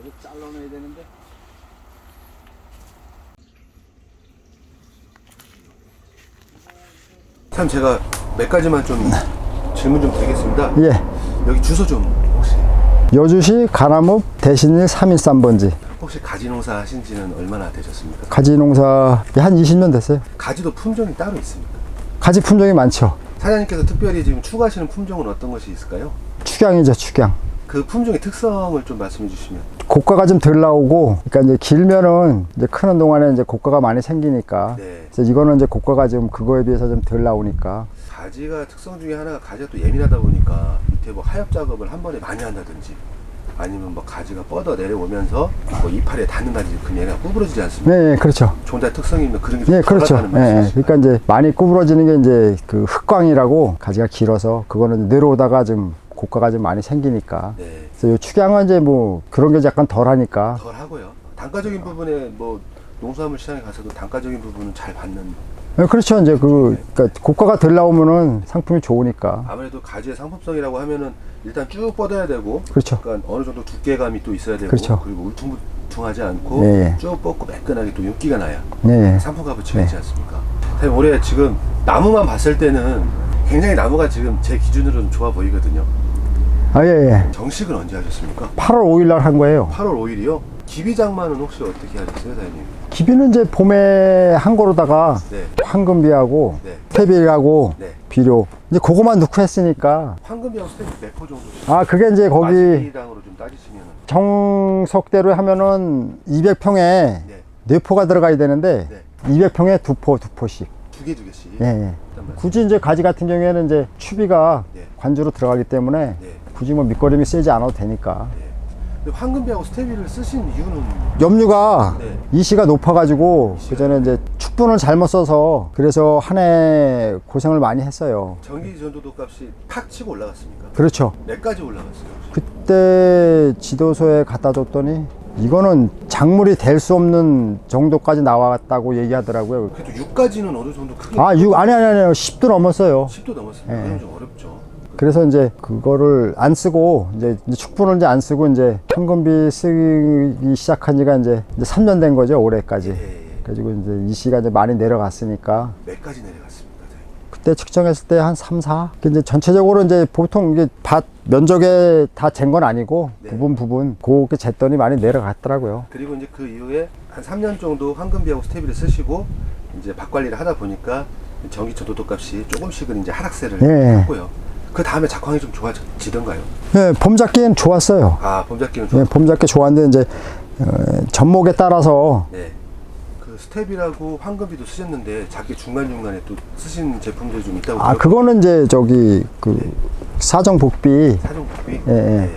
저거 잘라놔야 되는데. 참 제가 몇 가지만 좀 네. 질문 좀 드리겠습니다. 예. 여기 주소 좀 혹시 여주시 가람읍 대신일 313번지. 혹시 가지 농사 하신지는 얼마나 되셨습니까? 가지 농사 한 20년 됐어요. 가지도 품종이 따로 있습니까? 가지 품종이 많죠. 사장님께서 특별히 지금 추구하시는 품종은 어떤 것이 있을까요? 축양이죠, 축양. 그 품종의 특성을 좀 말씀해 주시면 고가가 좀 덜 나오고, 그러니까 이제 길면은 이제 크는 동안에 이제 고가가 많이 생기니까. 네. 그래서 이거는 이제 고가가 좀 그거에 비해서 좀 덜 나오니까. 가지가 특성 중에 하나가 가지가 또 예민하다 보니까 밑에 뭐 하엽 작업을 한 번에 많이 한다든지 아니면 뭐 가지가 뻗어 내려오면서 뭐 이파리에 닿는다든지 그럼 얘가 구부러지지 않습니까? 네, 예, 그렇죠. 종자 특성이면 그런 게좀 예, 그렇죠. 예. 말씀이시죠? 그러니까 이제 많이 구부러지는 게 이제 그 흑광이라고 가지가 길어서 그거는 내려오다가 좀 고가가 좀 많이 생기니까. 네. 그래서 요 축양은 이제 뭐 그런 게 약간 덜 하니까. 덜 하고요. 단가적인 부분에 뭐 농수산물 시장에 가서도 단가적인 부분은 잘 받는 예, 그렇죠. 이제 그, 그러니까 고가가 덜 나오면은 상품이 좋으니까. 아무래도 가지의 상품성이라고 하면은 일단 쭉 뻗어야 되고 그렇죠. 약간 어느 정도 두께감이 또 있어야 되고 그렇죠. 리고 울퉁불퉁하지 않고 예, 예. 쭉 뻗고 매끈하게 또 윤기가 나야 예, 예. 상품 값어치가 있지 않습니까? 사실 올해 지금 나무만 봤을 때는 굉장히 나무가 지금 제 기준으로는 좋아 보이거든요. 아, 예, 예. 정식은 언제 하셨습니까? 8월 5일 날 한 거예요. 8월 5일이요? 기비장만은 혹시 어떻게 하셨어요, 사장님? 기비는 이제 봄에 한 거로다가 네, 황금비하고 네, 태비하고 네. 비료 이제 그거만 넣고 했으니까 황금비하고 스테이크 몇호 정도? 아 그게 이제 거기 마지랑으로 좀 따지시면 정석대로 하면은 200평에 네, 네 포가 들어가야 되는데 네. 200평에 두 포, 두 포씩. 두 개 두 개씩. 예, 예. 일단 말씀- 굳이 이제 가지 같은 경우에는 이제 추비가 네. 관주로 들어가기 때문에 네, 굳이 뭐 밑거름이 세지 않아도 되니까. 네. 근데 황금비하고 스테비를 쓰신 이유는 염류가 네. 이시가 높아가지고 이시가- 그 전에 이제 축분을 잘못 써서 그래서 한 해 고생을 많이 했어요. 전기 전도도 값이 팍 치고 올라갔습니까? 그렇죠. 몇 가지 올라갔어요? 혹시? 그때 지도소에 갖다 줬더니 이거는 작물이 될 수 없는 정도까지 나왔다고 얘기하더라고요. 그래도 6가지는 어느 정도 크게 아, 6, 아니, 아니, 아니, 10도 넘었어요. 10도 넘었습니다. 예. 그럼 좀 어렵죠. 그래서 이제 그거를 안 쓰고, 이제 축분을 이제 안 쓰고, 이제 현금비 쓰기 시작한 지가 이제, 이제 3년 된 거죠, 올해까지. 예, 예. 그래가지고 이제 이 시가 이제 많이 내려갔으니까. 몇 가지 내려갔습니까? 사장님? 그때 측정했을 때 한 3, 4. 이제 전체적으로 이제 보통 이게 밭 면적에 다 잰 건 아니고, 네. 부분 부분, 그렇게 쟀더니 많이 내려갔더라고요. 그리고 이제 그 이후에 한 3년 정도 황금비하고 스테비를 쓰시고 이제 밭 관리를 하다 보니까 전기 전도도 값이 조금씩은 이제 하락세를 예. 했고요. 그 다음에 작황이 좀 좋아지던가요? 예, 봄 잡기엔 좋았어요. 아, 봄 잡기는 좀 예, 봄 잡기 좋았는데, 이제, 어, 접목에 따라서 네. 그 스텝이라고 황금비도 쓰셨는데 자기 중간중간에 또 쓰신 제품들이 좀 있다고 아, 그거는 이제 저기 그 사정 복비 사정복비? 예, 예.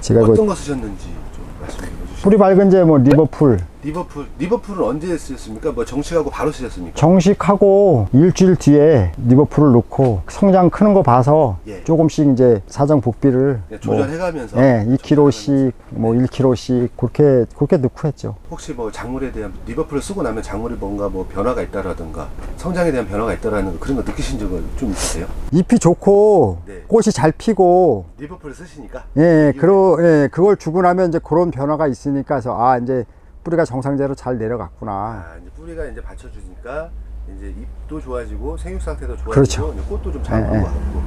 제가 어떤 그 거 쓰셨는지 좀 말씀 좀 해주시죠. 뿌리 밝은 제뭐 리버풀 리버풀, 리버풀은 언제 쓰셨습니까? 뭐 정식하고 바로 쓰셨습니까? 정식하고 일주일 뒤에 리버풀을 넣고 성장 크는 거 봐서 예. 조금씩 이제 사정 복비를 네, 뭐, 조절해가면서 예, 2kg씩 조절해가면서. 뭐 1kg씩 그렇게 그렇게 넣고 했죠. 혹시 뭐 작물에 대한 리버풀을 쓰고 나면 작물이 뭔가 뭐 변화가 있다라든가 성장에 대한 변화가 있다라는 거 그런 거 느끼신 적은 좀 있으세요? 잎이 좋고 네. 꽃이 잘 피고 리버풀을 쓰시니까 예, 예, 이후에 그러, 예, 그걸 주고 나면 이제 그런 변화가 있으니까 해서 아, 이제 뿌리가 정상대로 잘 내려갔구나. 아, 이제 뿌리가 이제 받쳐주니까 이제 잎도 좋아지고 생육 상태도 좋아지고 그렇죠. 이제 꽃도 좀 잘 예, 나온 예. 것 같고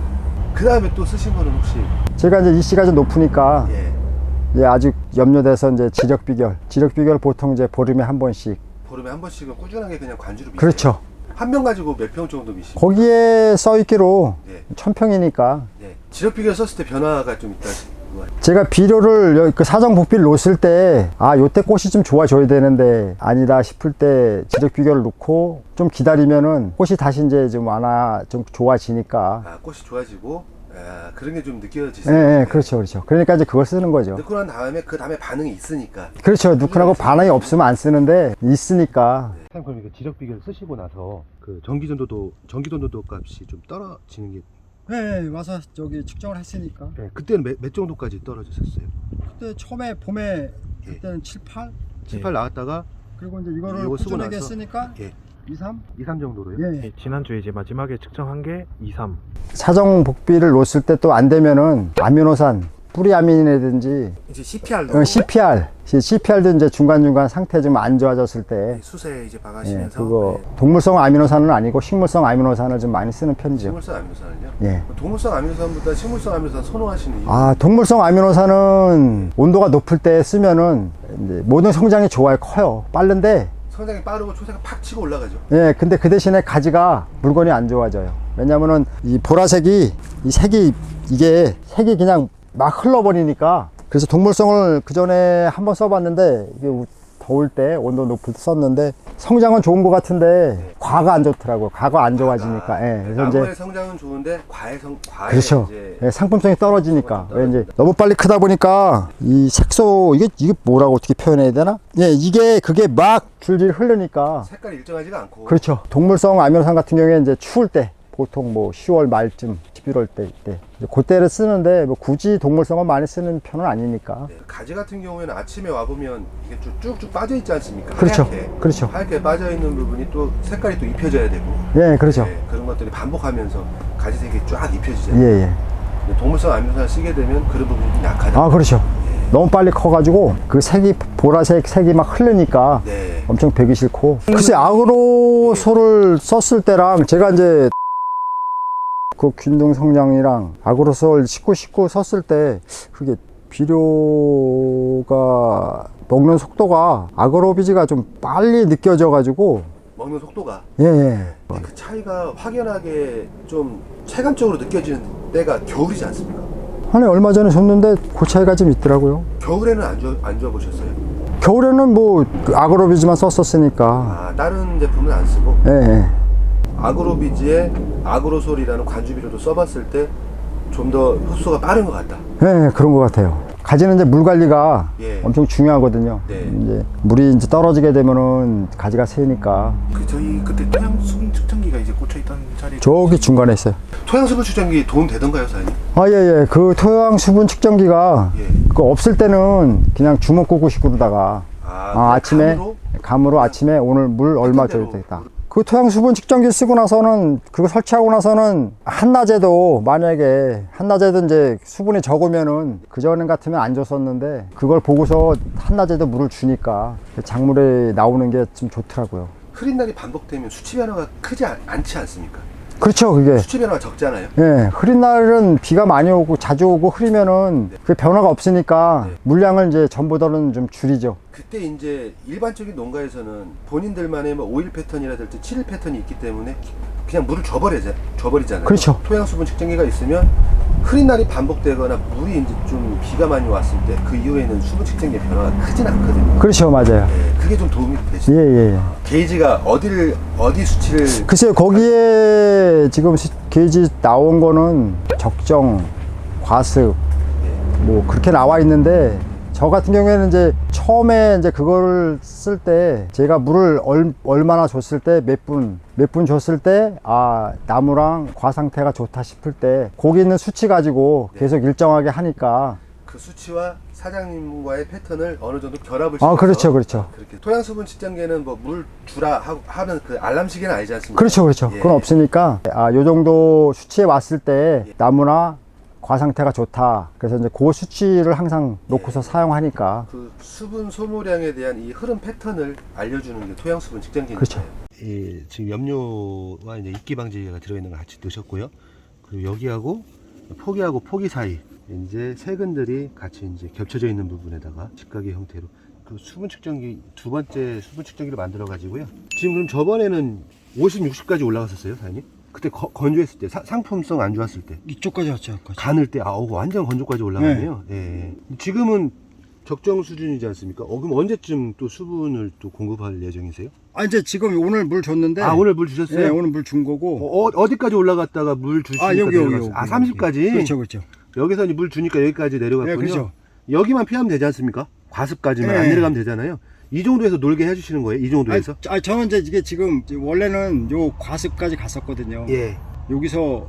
그 다음에 또 쓰신 거는 혹시 제가 이제 이 씨가 좀 높으니까 예 예, 아직 염려돼서 이제 지력 비결, 지력 비결 보통 이제 보름에 한 번씩. 보름에 한 번씩은 꾸준하게 그냥 관주를 미세요. 그렇죠. 한명 가지고 몇 평 정도 미십니까? 거기에 써 있기로 네. 천 평이니까 네. 지력 비결 썼을 때 변화가 좀 있다. 뭐, 제가 비료를 여기 그 사정 복비를 놓았을 때 아, 요때 꽃이 좀 좋아져야 되는데 아니다 싶을 때 지력 비결을 놓고 좀 기다리면은 꽃이 다시 이제 좀 완화 좀 좋아지니까. 아, 꽃이 좋아지고 아, 그런 게좀 예, 느껴지세요. 예, 그렇죠, 그렇죠. 그러니까 이제 그걸 쓰는 거죠. 넣고 난 다음에 그 다음에 반응이 있으니까. 그렇죠. 누크나고 반응이 없으면 안 쓰는데 있으니까. 선 그럼 이거 지력 비결 쓰시고 나서 그 전기 전도도 전기 전도도 값이 좀 떨어지는 게 네, 와서 저기 측정을 했으니까. 네, 그때는 몇, 몇 정도까지 떨어졌었어요? 그때 처음에 봄에 예. 그때는 7, 8 7, 8 나왔다가 그리고 이제 이거를 이거 쓰고 꾸준하게 나서? 쓰니까 예. 2, 3. 2, 3 정도로요? 예. 예, 지난주에 이제 마지막에 측정한 게 2, 3. 사정 복비를 놓았을 때 또 안 되면은 아미노산 뿌리아민이라든지 이제 CPR도 어, CPR, CPR도 이제 중간중간 상태 좀 안 좋아졌을 때 수세 이제 예, 박아시면서 그거 동물성 아미노산은 아니고 식물성 아미노산을 좀 많이 쓰는 편이죠. 식물성 아미노산은요? 예. 동물성 아미노산보다 식물성 아미노산 선호하시는 이유? 아, 동물성 아미노산은 온도가 높을 때 쓰면은 이제 모든 성장이 좋아요, 커요, 빠른데 성장이 빠르고 초세가 팍 치고 올라가죠. 예, 근데 그 대신에 가지가 물건이 안 좋아져요. 왜냐면은 이 보라색이 이 색이 이게 색이 그냥 막 흘러버리니까 그래서 동물성을 그 전에 한번 써봤는데 이게 우- 더울 때 온도 높을 때 썼는데 성장은 좋은 것 같은데 과가 안 좋더라고요. 과가 안 좋아지니까. 예, 그래서 이제 성장은 좋은데 과의 성 과의 그렇죠. 예, 상품성이 떨어지니까. 왜 이제 너무 빨리 크다 보니까 이 색소 이게 이게 뭐라고 어떻게 표현해야 되나? 예, 이게 그게 막 줄줄 흐르니까 색깔이 일정하지가 않고 그렇죠. 동물성 아미노산 같은 경우에 이제 추울 때 보통 뭐 10월 말쯤 11월 때 이때 그때를 쓰는데 뭐 굳이 동물성을 많이 쓰는 편은 아니니까. 네, 가지 같은 경우에는 아침에 와 보면 이게 쭉- 쭉쭉 빠져 있지 않습니까? 그렇죠. 하얗게. 그렇죠. 하얗게 빠져 있는 부분이 또 색깔이 또 입혀져야 되고 예, 그렇죠. 네, 그런 것들이 반복하면서 가지색이 쫙 입혀지잖아요. 예, 예. 동물성 아미노산을 쓰게 되면 그런 부분이 좀 약하다. 아, 그렇죠. 너무 빨리 커가지고 그 색이 보라색 색이 막 흐르니까 네. 엄청 배기 싫고. 글쎄 아그로솔을 썼을 때랑 제가 이제 그 균등 성장이랑 아그로솔 19, 19 썼을 때 그게 비료가 먹는 속도가 아그로비지가 좀 빨리 느껴져 가지고 먹는 속도가 예, 예. 그 차이가 확연하게 좀 체감적으로 느껴지는 때가 겨울이지 않습니까? 한해 얼마 전에 줬는데 그 차이가 좀 있더라고요. 겨울에는 안 좋아 안 좋아 보셨어요? 겨울에는 뭐그 아그로비지만 썼었으니까. 아 다른 제품은 안 쓰고 예, 예. 아그로비지에 아그로솔이라는 관주비료도 써봤을 때 좀 더 흡수가 빠른 것 같다. 예, 그런 것 같아요. 가지는 이제 물 관리가 예. 엄청 중요하거든요. 네. 이제 물이 이제 떨어지게 되면은 가지가 새니까 그 저희 그때 토양 수분 측정기가 이제 꽂혀 있던 자리 저기 중간에 있어요. 토양수분 추정기 도움 되던가요, 사장님? 아, 예, 예. 그 토양 수분 측정기가 예. 그 없을 때는 그냥 주먹 구구식으로다가 아, 아, 아침에 감으로? 감으로 아침에 오늘 물 얼마 줘야 되겠다. 그 토양 수분 측정기 쓰고 나서는 그거 설치하고 나서는 한낮에도 만약에 한낮에도 이제 수분이 적으면은 그전 같으면 안 줬었는데 그걸 보고서 한낮에도 물을 주니까 그 작물에 나오는 게 좀 좋더라고요. 흐린 날이 반복되면 수치 변화가 크지 않, 않지 않습니까? 그렇죠, 그게. 수치 변화가 적잖아요. 예, 흐린 날은 비가 많이 오고 자주 오고 흐리면은 그 변화가 없으니까 네. 물량을 이제 전보다는 좀 줄이죠. 그때 이제 일반적인 농가에서는 본인들만의 뭐 오일 패턴이라든지 7일 패턴이 있기 때문에 그냥 물을 줘버리잖아요. 그렇죠. 토양 수분 측정기가 있으면 흐린 날이 반복되거나 물이 이제 좀 비가 많이 왔을 때 그 이후에는 수분 측정기의 변화가 크진 않거든요. 그렇죠, 맞아요. 네, 그게 좀 도움이 예, 되시죠. 예, 예. 게이지가 어디를 어디 수치를 글쎄요, 거기에 지금 시- 게이지 나온 거는 적정, 과습, 뭐 그렇게 나와 있는데 저 같은 경우에는 이제 처음에 이제 그거를 쓸 때 제가 물을 얼, 얼마나 줬을 때 몇 분, 몇 분 줬을 때 아, 나무랑 과 상태가 좋다 싶을 때 거기 있는 수치 가지고 계속 일정하게 하니까 그 수치와 사장님과의 패턴을 어느 정도 결합을 아, 시켜서 그렇죠, 그렇죠. 그렇게 토양 수분 측정기에는 뭐 물 주라 하고 하는 그 알람 시계는 아니지 않습니까? 그렇죠, 그렇죠. 예. 그건 없으니까 아, 요 정도 수치에 왔을 때 예. 나무나 과 상태가 좋다. 그래서 이제 그 수치를 항상 놓고서 사용하니까 그 수분 소모량에 대한 이 흐름 패턴을 알려주는 게 토양 수분 측정기입니다. 그렇죠. 예, 지금 염료와 이제 이끼 방지제가 들어있는 걸 같이 넣으셨고요. 그리고 여기하고 포기하고 포기 사이 이제 세근들이 같이 이제 겹쳐져 있는 부분에다가 직각의 형태로 그 수분 측정기 두 번째 수분 측정기를 만들어 가지고요. 지금 그럼 저번에는 50, 60까지 올라갔었어요, 사장님? 그때 거- 건조했을 때 사- 상품성 안 좋았을 때 이쪽까지 왔죠. 가늘 때 아우 완전 건조까지 올라가네요. 예. 지금은 적정 수준이지 않습니까? 어, 그럼 언제쯤 또 수분을 또 공급할 예정이세요? 아 이제 지금 오늘 물 줬는데 아 오늘 물 주셨어요? 네, 오늘 물 준 거고 어, 어, 디까지 올라갔다가 물 주시니까 아 여기 여기 내려갔어요? 여기 아 30까지? 그렇죠 그렇죠. 여기서 이제 물 주니까 여기까지 내려갔군요. 네, 그렇죠. 여기만 피하면 되지 않습니까? 과습까지만 안 네. 내려가면 되잖아요. 이 정도에서 놀게 해주시는 거예요? 이 정도에서? 아, 아 저는 이제 이게 지금 원래는 요 과습까지 갔었거든요. 예. 여기서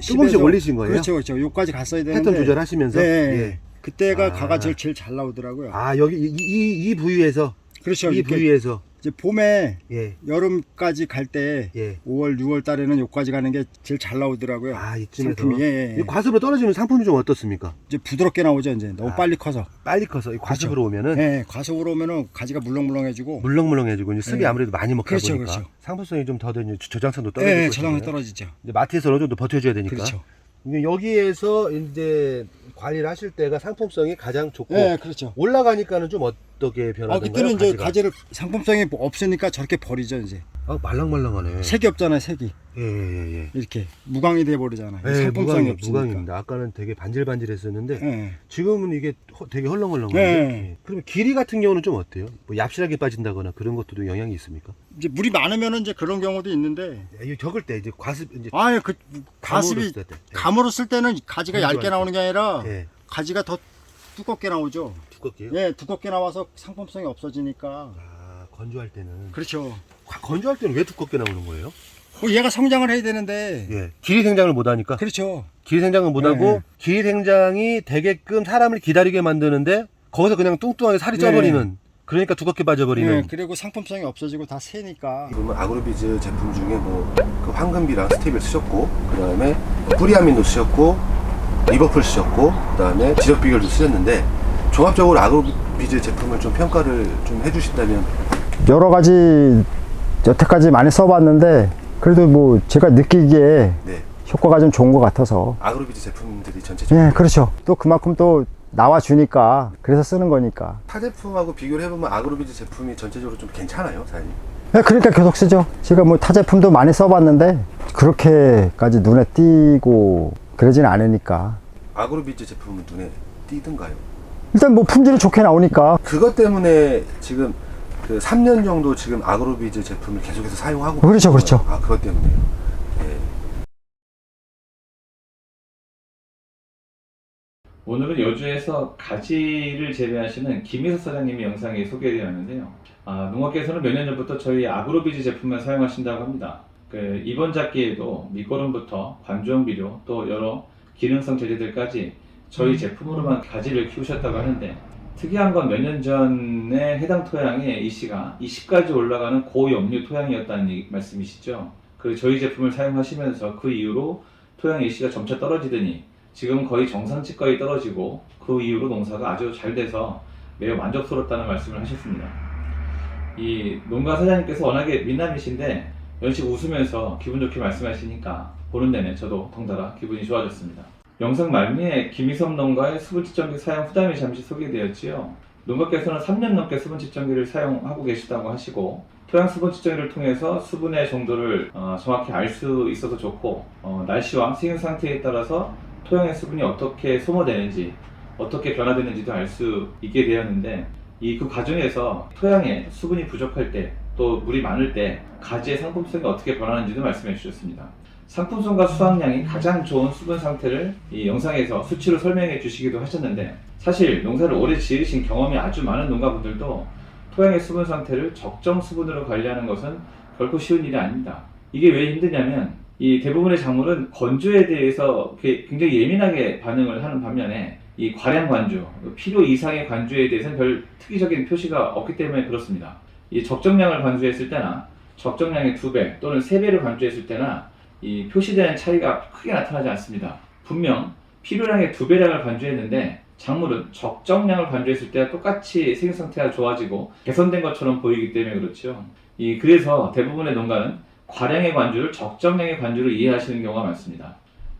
조금씩 10에서 올리신 거예요? 그렇죠 그렇죠. 요까지 갔어야 되는데 패턴 조절하시면서? 네. 예. 그때가 아. 가가 제일, 제일 잘 나오더라고요. 아 여기 이, 이, 이 부위에서 그렇죠. 이 부위에서 이제 봄에 예, 여름까지 갈 때 예. 5월, 6월 달에는 여기까지 가는 게 제일 잘 나오더라고요. 아, 이쯤에서. 상품이 예, 예, 예. 이 과습으로 떨어지면 상품이 좀 어떻습니까? 이제 부드럽게 나오죠. 이제 너무 아. 빨리 커서. 빨리 커서 이 과습으로 오면은 예, 예. 과속으로 오면은 가지가 물렁물렁해지고. 물렁물렁해지고 이제 습이 예. 아무래도 많이 먹다 그렇죠, 보니까 그렇죠. 상품성이 좀더 되는 저장성도 예, 예, 것이고요. 저장이 떨어지죠. 이제 마트에서 어느 정도 버텨줘야 되니까. 그렇죠. 여기에서 이제 관리를 하실 때가 상품성이 가장 좋고 예, 그렇죠. 올라가니까는 좀 어 떻게 아, 변하던가요? 그때는 이제 가지가? 가지를 상품성이 뭐 없으니까 저렇게 버리죠, 이제. 아, 말랑말랑하네. 색이 없잖아요, 색이. 예, 예, 예. 이렇게 무광이 돼 버리잖아요. 예, 상품성이 무광이, 없으니까. 무광입니다. 아까는 되게 반질반질했었는데 예. 지금은 이게 허- 되게 헐렁헐렁한데. 네. 예. 그러면 길이 같은 경우는 좀 어때요? 뭐 얍실하게 빠진다거나 그런 것도 영향이 있습니까? 이제 물이 많으면은 이제 그런 경우도 있는데 예, 이거 적을 때 이제 과습 이제 아예 그 가습이 감으로 쓸 때. 예. 감으로 쓸 때는 가지가 얇게 할 나오는 게 아니라 예, 가지가 더 두껍게 나오죠. 두껍게요. 예, 두껍게 나와서 상품성이 없어지니까. 아, 건조할 때는 그렇죠. 과- 건조할 때는 왜 두껍게 나오는 거예요? 뭐 얘가 성장을 해야 되는데. 예, 길이 생장을 못 하니까. 그렇죠. 길이 생장을 못 네, 하고 네. 길이 생장이 되게끔 사람을 기다리게 만드는데 거기서 그냥 뚱뚱하게 살이 네. 쪄버리는. 그러니까 두껍게 빠져버리는. 예, 그리고 상품성이 없어지고 다 새니까. 보면 아그로비즈 제품 중에 뭐 그 황금비랑 스테비를 쓰셨고 그 다음에 뿌리아민도 쓰셨고 리버풀 쓰셨고 그 다음에 지력 비결도 쓰셨는데 종합적으로 아그로비즈 제품을 좀 평가를 좀 해주신다면 여러 가지 여태까지 많이 써봤는데 그래도 뭐 제가 느끼기에 네 효과가 좀 좋은 것 같아서. 아그로비즈 제품들이 전체적으로 예, 그렇죠. 또 그만큼 또 나와 주니까 그래서 쓰는 거니까. 타 제품하고 비교를 해보면 아그로비즈 제품이 전체적으로 좀 괜찮아요 사장님 예, 그러니까 계속 쓰죠. 제가 뭐 타 제품도 많이 써봤는데 그렇게까지 눈에 띄고 그러진 않으니까. 아그로비즈 제품은 눈에 띄든가요? 일단 뭐 품질이 좋게 나오니까. 그것 때문에 지금 그 3년 정도 지금 아그로비즈 제품을 계속해서 사용하고 그렇죠, 그렇죠. 거예요? 아 그것 때문에요. 예. 오늘은 여주에서 가지를 재배하시는 김희석 사장님의 영상이 소개되었는데요. 아, 농가께서는 몇 년 전부터 저희 아그로비즈 제품을 사용하신다고 합니다. 그 이번 작기에도 밑거름부터 관주형 비료 또 여러 기능성 제재들까지 저희 제품으로만 가지를 키우셨다고 하는데 특이한 건 몇 년 전에 해당 토양에 이 씨가 20까지 올라가는 고염류 토양이었다는 말씀이시죠. 그 저희 제품을 사용하시면서 그 이후로 토양 이 씨가 점차 떨어지더니 지금 거의 정상치까지 떨어지고 그 이후로 농사가 아주 잘 돼서 매우 만족스럽다는 말씀을 하셨습니다. 이 농가 사장님께서 워낙에 민남이신데 연식 웃으면서 기분 좋게 말씀하시니까 보는 내내 저도 덩달아 기분이 좋아졌습니다. 영상 말미에 김희섭 농가의 수분 측정기 사용 후담이 잠시 소개되었지요. 농가께서는 3년 넘게 수분 측정기를 사용하고 계시다고 하시고 토양 수분 측정기를 통해서 수분의 정도를 어, 정확히 알 수 있어서 좋고 어, 날씨와 생육 상태에 따라서 토양의 수분이 어떻게 소모되는지 어떻게 변화되는지도 알 수 있게 되었는데 이 그 과정에서 토양에 수분이 부족할 때 또 물이 많을 때 가지의 상품성이 어떻게 변하는지도 말씀해 주셨습니다. 상품성과 수확량이 가장 좋은 수분 상태를 이 영상에서 수치로 설명해 주시기도 하셨는데 사실 농사를 오래 지으신 경험이 아주 많은 농가분들도 토양의 수분 상태를 적정 수분으로 관리하는 것은 결코 쉬운 일이 아닙니다. 이게 왜 힘드냐면 이 대부분의 작물은 건조에 대해서 굉장히 예민하게 반응을 하는 반면에 이 과량 관주, 필요 이상의 관주에 대해서는 별 특이적인 표시가 없기 때문에 그렇습니다. 이 적정량을 관주했을 때나 적정량의 두 배 또는 세 배를 관주했을 때나 이 표시되는 차이가 크게 나타나지 않습니다. 분명 필요량의 두 배량을 관주했는데 작물은 적정량을 관주했을 때와 똑같이 생육 상태가 좋아지고 개선된 것처럼 보이기 때문에 그렇죠. 이 그래서 대부분의 농가는 과량의 관주를 적정량의 관주로 이해하시는 경우가 많습니다.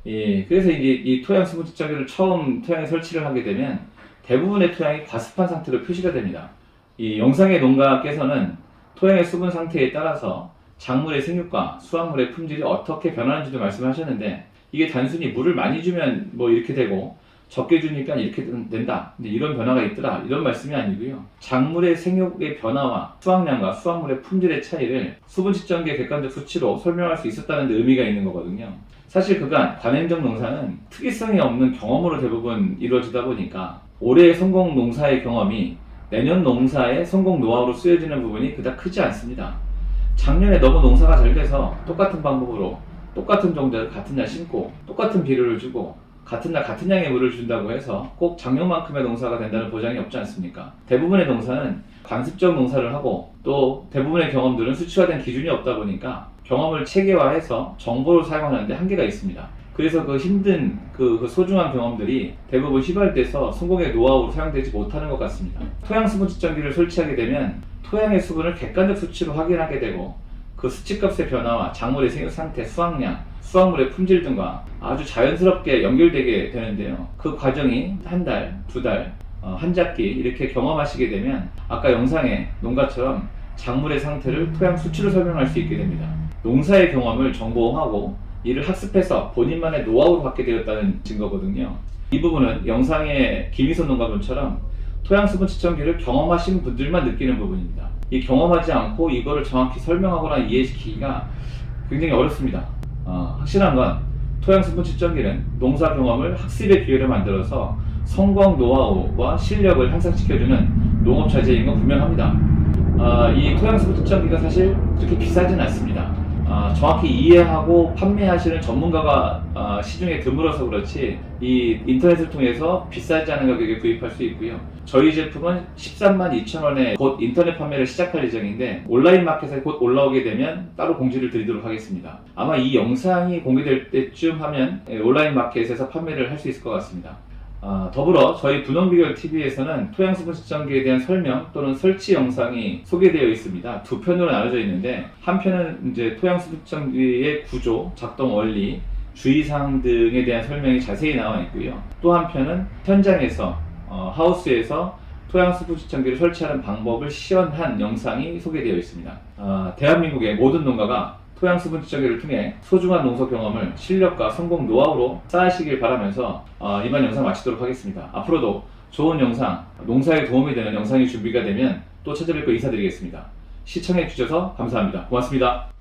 예, 그래서 이제 이 토양 수분 측정기를 처음 토양에 설치를 하게 되면 대부분의 토양이 과습한 상태로 표시가 됩니다. 이 영상의 농가께서는 토양의 수분 상태에 따라서 작물의 생육과 수확물의 품질이 어떻게 변하는지도 말씀하셨는데 이게 단순히 물을 많이 주면 뭐 이렇게 되고 적게 주니까 이렇게 된다. 근데 이런 변화가 있더라. 이런 말씀이 아니고요. 작물의 생육의 변화와 수확량과 수확물의 품질의 차이를 수분 측정기의 객관적 수치로 설명할 수 있었다는 데 의미가 있는 거거든요. 사실 그간 관행적 농사는 특이성이 없는 경험으로 대부분 이루어지다 보니까 올해의 성공 농사의 경험이 내년 농사의 성공 노하우로 쓰여지는 부분이 그닥 크지 않습니다. 작년에 너무 농사가 잘 돼서 똑같은 방법으로 똑같은 종자를 같은 날 심고 똑같은 비료를 주고 같은 날 같은 양의 물을 준다고 해서 꼭 작년만큼의 농사가 된다는 보장이 없지 않습니까? 대부분의 농사는 관습적 농사를 하고 또 대부분의 경험들은 수치화된 기준이 없다 보니까 경험을 체계화해서 정보를 사용하는데 한계가 있습니다. 그래서 그 힘든 그, 그 소중한 경험들이 대부분 휘발돼서 성공의 노하우로 사용되지 못하는 것 같습니다. 토양 수분 측정기를 설치하게 되면 토양의 수분을 객관적 수치로 확인하게 되고 그 수치값의 변화와 작물의 생육 상태, 수확량, 수확물의 품질 등과 아주 자연스럽게 연결되게 되는데요. 그 과정이 한 달, 두 달, 어, 한 작기 이렇게 경험하시게 되면 아까 영상에 농가처럼 작물의 상태를 토양 수치로 설명할 수 있게 됩니다. 농사의 경험을 정보화하고 이를 학습해서 본인만의 노하우로 갖게 되었다는 증거거든요. 이 부분은 영상의 김희선 농가분처럼 토양 수분 측정기를 경험하신 분들만 느끼는 부분입니다. 이 경험하지 않고 이거를 정확히 설명하거나 이해시키기가 굉장히 어렵습니다. 어, 확실한 건 토양 수분 측정기는 농사 경험을 학습의 기회를 만들어서 성공 노하우와 실력을 향상시켜주는 농업 자재인 건 분명합니다. 어, 이 토양 수분 측정기가 사실 그렇게 비싸진 않습니다. 아, 정확히 이해하고 판매하시는 전문가가 아, 시중에 드물어서 그렇지 이 인터넷을 통해서 비싸지 않은 가격에 구입할 수 있고요. 저희 제품은 13만 2천 원에 곧 인터넷 판매를 시작할 예정인데 온라인 마켓에 곧 올라오게 되면 따로 공지를 드리도록 하겠습니다. 아마 이 영상이 공개될 때쯤 하면 예, 온라인 마켓에서 판매를 할 수 있을 것 같습니다. 아, 더불어 저희 분홍비결 TV에서는 토양수분 측정기에 대한 설명 또는 설치 영상이 소개되어 있습니다. 두 편으로 나눠져 있는데 한 편은 이제 토양수분 측정기의 구조, 작동 원리, 주의사항 등에 대한 설명이 자세히 나와 있고요. 또 한 편은 현장에서 어, 하우스에서 토양수분 측정기를 설치하는 방법을 시연한 영상이 소개되어 있습니다. 아, 대한민국의 모든 농가가 토양 수분 측정기를 통해 소중한 농사 경험을 실력과 성공 노하우로 쌓으시길 바라면서 어, 이번 영상 마치도록 하겠습니다. 앞으로도 좋은 영상, 농사에 도움이 되는 영상이 준비가 되면 또 찾아뵙고 인사드리겠습니다. 시청해 주셔서 감사합니다. 고맙습니다.